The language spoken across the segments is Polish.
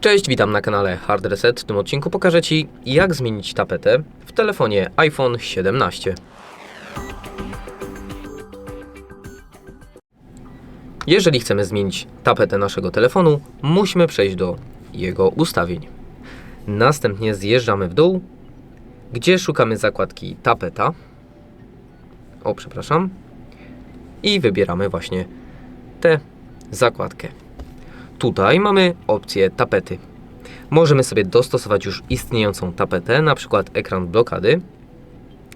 Cześć, witam na kanale Hard Reset. W tym odcinku pokażę Ci, jak zmienić tapetę w telefonie iPhone 17. Jeżeli chcemy zmienić tapetę naszego telefonu, musimy przejść do jego ustawień. Następnie zjeżdżamy w dół, gdzie szukamy zakładki tapeta. O, przepraszam. I wybieramy właśnie tę zakładkę. Tutaj mamy opcję tapety. Możemy sobie dostosować już istniejącą tapetę, na przykład ekran blokady,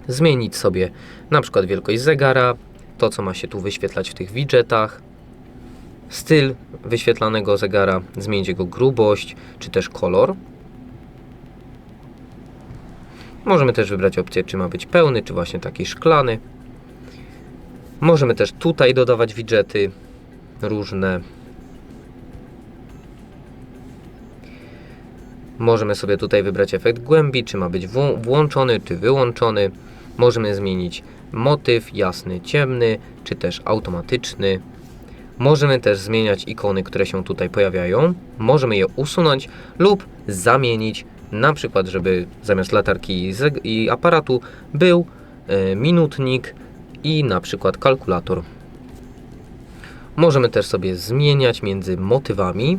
zmienić sobie na przykład wielkość zegara, to co ma się tu wyświetlać w tych widgetach, styl wyświetlanego zegara, zmienić jego grubość czy też kolor. Możemy też wybrać opcję, czy ma być pełny, czy właśnie taki szklany. Możemy też tutaj dodawać widgety różne. Możemy sobie tutaj wybrać efekt głębi, czy ma być włą- włączony, czy wyłączony. Możemy zmienić motyw jasny, ciemny, czy też automatyczny. Możemy też zmieniać ikony, które się tutaj pojawiają. Możemy je usunąć lub zamienić, na przykład, żeby zamiast latarki i aparatu był e, minutnik i na przykład kalkulator. Możemy też sobie zmieniać między motywami,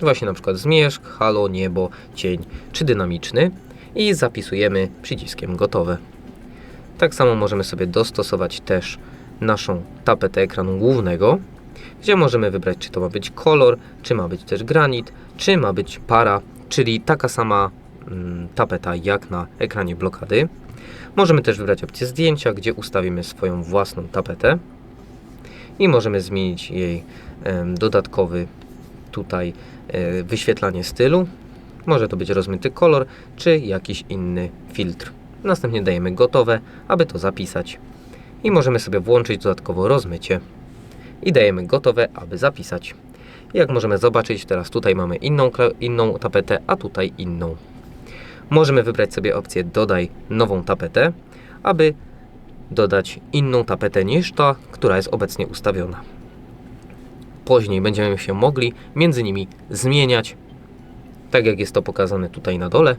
właśnie na przykład zmierzch, halo, niebo, cień czy dynamiczny i zapisujemy przyciskiem gotowe. Tak samo możemy sobie dostosować też naszą tapetę ekranu głównego, gdzie możemy wybrać, czy to ma być kolor, czy ma być też granit, czy ma być para, czyli taka sama mm, tapeta jak na ekranie blokady. Możemy też wybrać opcję zdjęcia, gdzie ustawimy swoją własną tapetę i możemy zmienić jej dodatkowy tutaj e, wyświetlanie stylu. Może to być rozmyty kolor, czy jakiś inny filtr. Następnie dajemy gotowe, aby to zapisać. I możemy sobie włączyć dodatkowo rozmycie. I dajemy gotowe, aby zapisać. Jak możemy zobaczyć, teraz tutaj mamy inną, inną tapetę, a tutaj inną. Możemy wybrać sobie opcję dodaj nową tapetę, aby dodać inną tapetę niż ta, która jest obecnie ustawiona. Później będziemy się mogli między nimi zmieniać, tak jak jest to pokazane tutaj na dole,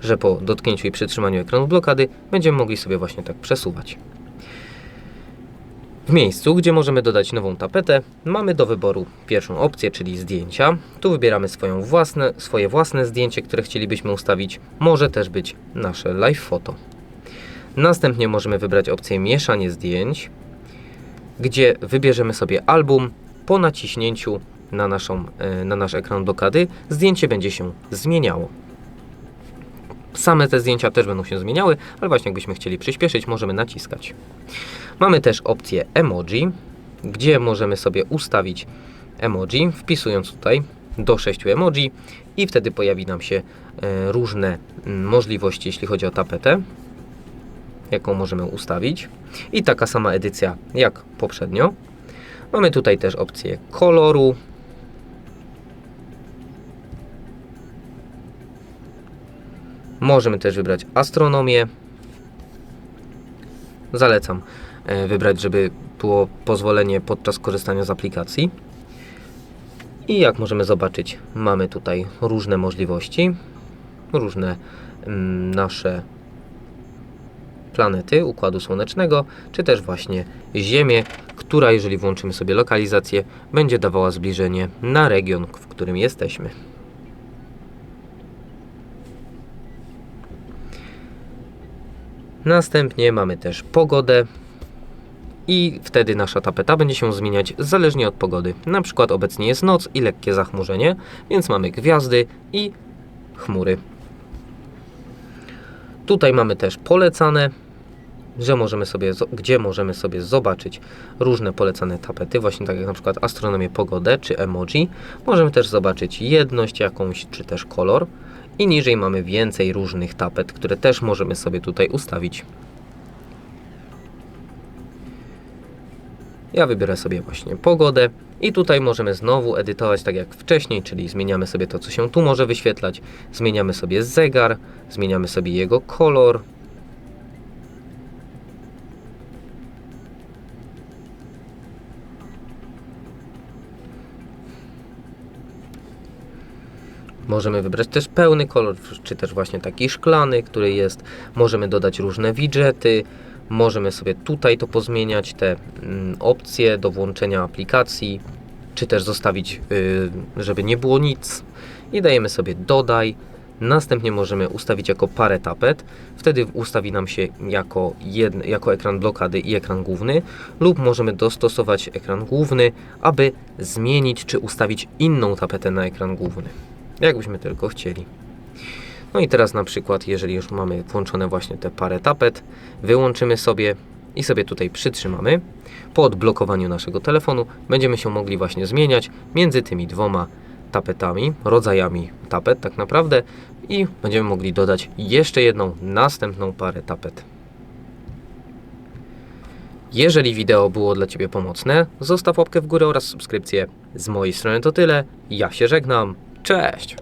że po dotknięciu i przytrzymaniu ekranu blokady będziemy mogli sobie właśnie tak przesuwać. W miejscu, gdzie możemy dodać nową tapetę, mamy do wyboru pierwszą opcję, czyli zdjęcia. Tu wybieramy swoją własne, swoje własne zdjęcie, które chcielibyśmy ustawić. Może też być nasze live foto. Następnie możemy wybrać opcję mieszanie zdjęć, gdzie wybierzemy sobie album. Po naciśnięciu na, naszą, e, na nasz ekran blokady zdjęcie będzie się zmieniało. Same te zdjęcia też będą się zmieniały, ale właśnie jakbyśmy chcieli przyspieszyć, możemy naciskać. Mamy też opcję emoji, gdzie możemy sobie ustawić emoji, wpisując tutaj do 6 emoji i wtedy pojawi nam się e, różne możliwości, jeśli chodzi o tapetę, jaką możemy ustawić. I taka sama edycja jak poprzednio. Mamy tutaj też opcję koloru. Możemy też wybrać astronomię. Zalecam e, wybrać, żeby było pozwolenie podczas korzystania z aplikacji. I jak możemy zobaczyć, mamy tutaj różne możliwości, różne mm, nasze planety Układu Słonecznego, czy też właśnie Ziemię, która, jeżeli włączymy sobie lokalizację, będzie dawała zbliżenie na region, w którym jesteśmy. Następnie mamy też pogodę i wtedy nasza tapeta będzie się zmieniać zależnie od pogody. Na przykład obecnie jest noc i lekkie zachmurzenie, więc mamy gwiazdy i chmury. Tutaj mamy też polecane, że możemy sobie, gdzie możemy sobie zobaczyć różne polecane tapety, właśnie tak jak na przykład astronomię, pogodę czy emoji. Możemy też zobaczyć jedność jakąś, czy też kolor. I niżej mamy więcej różnych tapet, które też możemy sobie tutaj ustawić. Ja wybiorę sobie właśnie pogodę i tutaj możemy znowu edytować tak jak wcześniej, czyli zmieniamy sobie to, co się tu może wyświetlać, zmieniamy sobie zegar, zmieniamy sobie jego kolor. Możemy wybrać też pełny kolor, czy też właśnie taki szklany, który jest. Możemy dodać różne widgety. Możemy sobie tutaj to pozmieniać, te mm, opcje do włączenia aplikacji, czy też zostawić, y, żeby nie było nic. I dajemy sobie dodaj. Następnie możemy ustawić jako parę tapet. Wtedy ustawi nam się jako, jako ekran blokady i ekran główny. Lub możemy dostosować ekran główny, aby zmienić czy ustawić inną tapetę na ekran główny. Jakbyśmy tylko chcieli. No i teraz na przykład, jeżeli już mamy włączone właśnie te parę tapet, wyłączymy sobie i sobie tutaj przytrzymamy. Po odblokowaniu naszego telefonu będziemy się mogli właśnie zmieniać między tymi dwoma tapetami, rodzajami tapet tak naprawdę i będziemy mogli dodać jeszcze jedną następną parę tapet. Jeżeli wideo było dla Ciebie pomocne, zostaw łapkę w górę oraz subskrypcję. Z mojej strony to tyle. Ja się żegnam. Cześć!